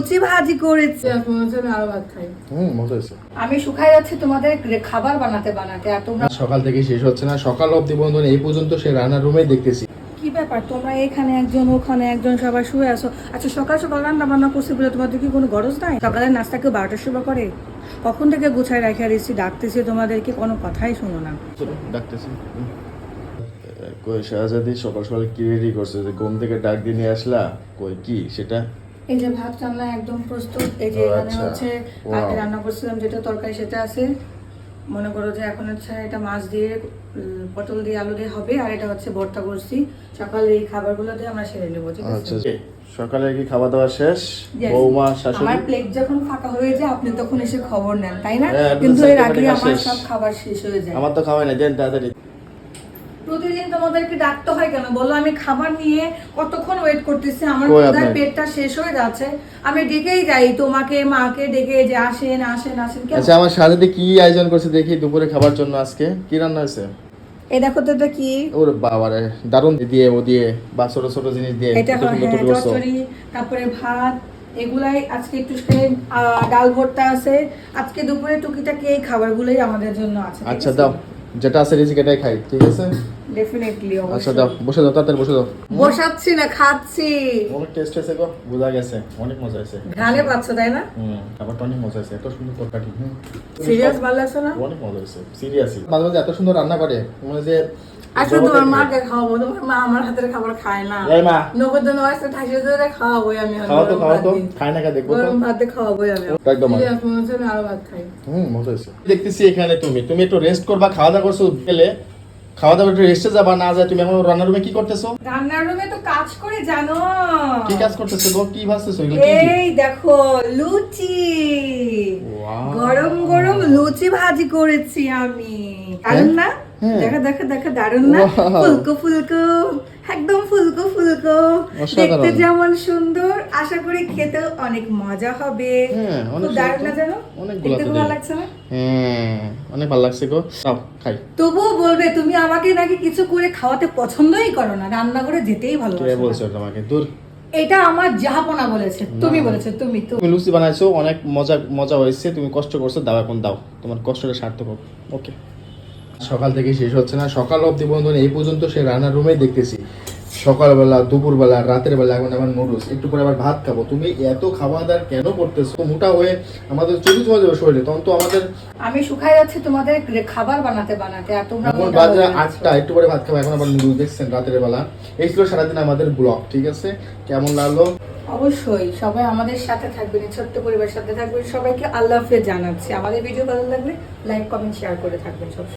লুচি ভাজি করেছি। আমি আরও ভাত খাই। হুম মজা হয়েছে। আমি শুকাই যাচ্ছি তোমাদের খাবার বানাতে বানাতে আর তোমরা সকাল থেকে শেষ হচ্ছে না সকাল অবধি বন্ধু এই পর্যন্ত সে রান্নার রুমেই দেখতেছি। কি ব্যাপার? তোমরা এখানে একজন ওখানে একজন সবাই শুয়ে আছো। আচ্ছা সকাল সকাল রান্না বান্না করছি বলে তোমাদের কি কোনো গরজ নাই? সকালের নাস্তা কেউ বারোটার সময় করে? কখন থেকে গুছাই রাখে আর এসেছি ডাকতেছি তোমাদেরকে কোনো কথাই শোনো না। ডাকতেছি। কই শাহজাদি সকাল সকাল কি রেডি করছে? যে ঘুম থেকে ডাক দিয়ে নিয়ে আসলা? কই কি সেটা? এই যে ভাত রান্না একদম প্রস্তুত। এই যে এখানে আচ্ছা। হচ্ছে আগে রান্না করছিলাম যেটা তরকারি সেটা আছে। মনে করো যে এখন হচ্ছে এটা মাছ দিয়ে পটল দিয়ে আলু দিয়ে হবে আর এটা হচ্ছে ভর্তা করছি। সকালে এই খাবারগুলো দিয়ে আমরা সেরে নেব ঠিক আচ্ছা আছে সকালে কি খাওয়া দাওয়া শেষ. বৌমা আমার প্লেট যখন ফাঁকা হয়ে যায় আপনি তখন এসে খবর নেন তাই না? হ্যাঁ, কিন্তু এর আগে আমার সব খাবার শেষ হয়ে যায়। আমার তো খাওয়াই না দেন তাড়াতাড়ি। প্রতিদিন তোমাদেরকে ডাকতে হয় কেন? বলো আমি খাবার নিয়ে কতক্ষণ ওয়েট করতেছি? আমার আপনার? পেটটা শেষ হয়ে যাচ্ছে। আমি ডেকেই যাই তোমাকে মাকে ডেকে যে আসেন আসেন আসেন কেন? আচ্ছা আমার শাহজাদি কি আয়োজন করছে দেখি দুপুরে খাবার জন্য আজকে। কি রান্না হয়েছে? এই দেখো তো এটা কি? ওর বাবারে দারুণ দিয়ে ও দিয়ে বা ছোট ছোট জিনিস দিয়ে এটা হ্যাঁ চচ্চড়ি তারপরে ভাত এগুলাই আজকে একটু ডাল ভর্তা আছে। আজকে দুপুরে টুকিটাকি এই খাবারগুলোই আমাদের জন্য আছে আচ্ছা দাও। যেটা আছে রিজিক এটাই খাই ঠিক আছে? ডেফিনেটলি আচ্ছা দাও বসে দাও তাড়াতাড়ি বসে দাও। বসাচ্ছি না খাচ্ছি। অনেক টেস্ট হয়েছে গো বোঝা গেছে অনেক মজা হয়েছে ঘালে পাচ্ছ তাই না? হুম অনেক মজা হয়েছে এত সুন্দর তরকারি হুম। সিরিয়াস ভালো আছে না? অনেক মজা হয়েছে সিরিয়াসলি মাঝে মাঝে এত সুন্দর রান্না করে মানে যে আচ্ছা তোমার মাকে খাওয়াবো তোমার মা আমার হাতের খাবার খায় না। এই মা। নগদ ধরে খাওয়াবোই আমি তো তো। খাই না কা দেখব গরম ভাতে খাওয়াবোই আমি। একদম আমি আরও ভাত খাই। হুম মজা হয়েছে। দেখতেছি এখানে তুমি। তুমি একটু রেস্ট করবা খাওয়া দাওয়া করছ গেলে খাওয়া দাওয়া একটু রেস্টে যাবা না যায় তুমি এখন রান্নার রুমে কি করতেছো? রান্নার রুমে তো কাজ করে জানো। কি কাজ করতেছো গো? কি ভাবতেছো এই দেখো লুচি। গরম গরম লুচি ভাজি করেছি আমি। দারুণ না? হ্যাঁ। দেখো দেখো দেখো দারুণ না? ফুলকো ফুলকো একদম ফুলকো ফুলকো। দেখতে যেমন সুন্দর আশা করি খেতেও অনেক মজা হবে। হ্যাঁ, খুব দারুণ না জানো? অনেকগুলো দেখতে খুব ভালো লাগছে না? হ্যাঁ অনেক ভালো লাগছে গো। নাও খাই। তবুও বলবে তুমি আমাকে নাকি কিছু করে খাওয়াতে পছন্দই করো না। রান্না করে যেতেই ভালো কে বলছো তোমাকে দূর। এটা আমার জাহাপনা বলেছে। তুমি বলেছ তুমি তো তুমি লুচি বানাইছো অনেক মজা মজা হয়েছে। তুমি কষ্ট করছ দাও এখন দাও। তোমার কষ্টটা সার্থক হোক। ওকে। সকাল থেকে শেষ হচ্ছে না। সকাল অবধি বন্ধু এই পর্যন্ত সে রান্নার রুমেই দেখতেছি। সকালবেলা দুপুরবেলা রাতের বেলা এখন আবার নুডলস একটু পরে আবার ভাত খাব। তুমি এত খাওয়া দাওয়া কেন করতেছো? মোটা হয়ে আমাদের চল্লিশ হয়ে যাবে শরীরে তখন তো আমাদের আমি শুকাই যাচ্ছি তোমাদের খাবার বানাতে বানাতে আর তোমরা এখন বাজে আটটা একটু পরে ভাত খাব। এখন আবার নুডলস দেখছেন রাতের বেলা। এই ছিল সারাদিন আমাদের ব্লগ ঠিক আছে? কেমন লাগল? অবশ্যই সবাই আমাদের সাথে থাকবেন ছোট্ট পরিবারের সাথে থাকবেন। সবাইকে আল্লাহ হাফেজ জানাচ্ছি। আমাদের ভিডিও ভালো লাগলে লাইক কমেন্ট শেয়ার করে থাকবেন সব